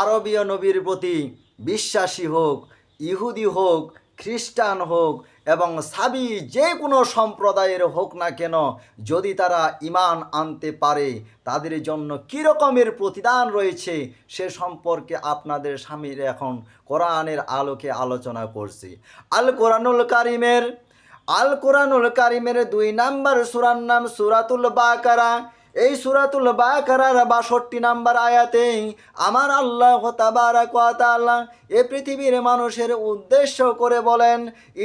আরবীয় নবীর প্রতি বিশ্বাসী হোক, ইহুদি হোক, খ্রিস্টান হোক এবং সাবি যে কোনো সম্প্রদায়ের হোক না কেন, যদি তারা ইমান আনতে পারে, তাদের জন্য কী রকমের প্রতিদান রয়েছে সে সম্পর্কে আপনাদের স্বামীর এখন কোরআনের আলোকে আলোচনা করছি। আল কোরআনুল কারিমের, আল কোরআনুল কারিমের দুই নাম্বার সুরার নাম সুরাতুল বাকারা। এই সুরাতুল বাকারার বাষট্টি নাম্বার আয়াতে আমার আল্লাহ তাআলা এ পৃথিবীর মানুষের উদ্দেশ্য করে বলেন,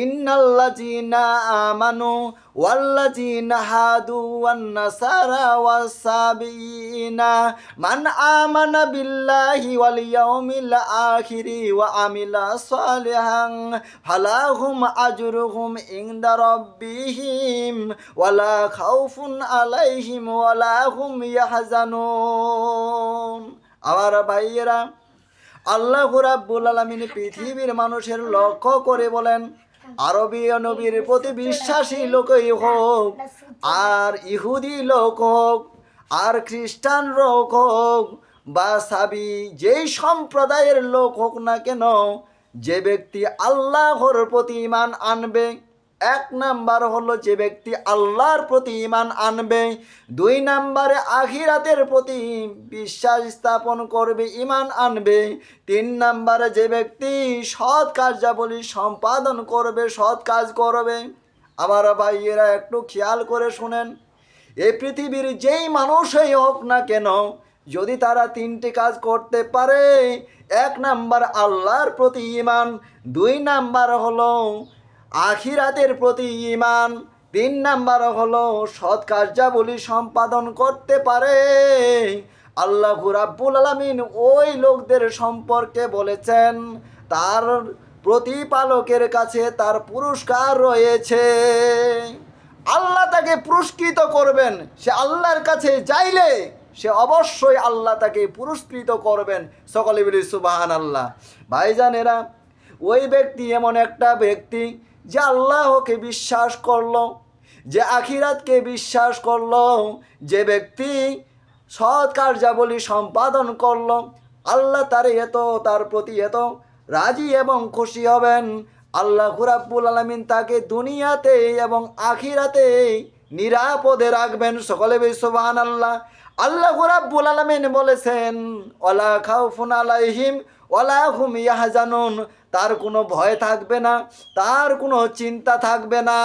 ইন্নাল্লাযিনা আমানু নাসারা ওয়াসাবিনা মান আমানা বিল্লাহি ওয়াল ইয়াউমিল আখিরি ওয়া আমিলা সালিহান, ফালাহুম আজরুহুম ইনদা রাব্বিহিম, ওয়ালা খাউফুন আলাইহিম ওয়ালা হুম ইয়াহজানুন। আমার ভাইয়েরা, আল্লাহ রাব্বুল আলামিন পৃথিবীর মানুষের লক্ষ্য করে বলেন আরবীয় নবীর প্রতি বিশ্বাসী লোকই হোক, আর ইহুদি লোক হোক, আর খ্রিস্টান লোক হোক, বা সাবি যেই সম্প্রদায়ের লোক হোক না কেন, যে ব্যক্তি আল্লাহর প্রতি ইমান আনবে এক নাম্বার হলো যে ব্যক্তি আল্লাহর প্রতি ইমান আনবে, দুই নাম্বারে আখিরাতের প্রতি বিশ্বাস স্থাপন করবে ইমান আনবে, তিন নাম্বারে যে ব্যক্তি সৎ কার্যাবলী সম্পাদন করবে, সৎ কাজ করবে। আমার ভাইয়েরা, একটু খেয়াল করে শুনেন এই পৃথিবীর যেই মানুষই হোক না কেন, যদি তারা তিনটি কাজ করতে পারে, এক নাম্বার আল্লাহর প্রতি ইমান দুই নাম্বার হলো আখিরাতের প্রতি ইমান তিন নাম্বার হলো সৎ কার্যাবলী সম্পাদন করতে পারে। আল্লাহ রাব্বুল আলামিন ওই লোকদের সম্পর্কে বলেছেন, তার প্রতিপালকের কাছে তার পুরস্কার রয়েছে। আল্লাহ তাকে পুরস্কৃত করবেন, সে আল্লাহর কাছে যাইলে সে অবশ্যই আল্লাহ তাকে পুরস্কৃত করবেন। সকলে বলি সুবাহান আল্লাহ ভাইজানেরা, ওই ব্যক্তি এমন একটা ব্যক্তি যে আল্লাহকে বিশ্বাস করল, যে আখিরাতকে বিশ্বাস করল, যে ব্যক্তি সৎ কার্যাবলী সম্পাদন করল, আল্লাহ তার এত, তার প্রতি এত রাজি এবং খুশি হবেন। আল্লাহ রাব্বুল আলমিন তাকে দুনিয়াতে এবং আখিরাতে নিরাপদে রাখবেন। সকলে বিশ্ববান আল্লাহ আল্লাহ রাব্বুল আলমিন বলেছেন ওলা খাউফুন আলাইহিম ওলা হুম ইয়াহজানুন। তার কোনো ভয় থাকবে না, তার কোনো চিন্তা থাকবে না।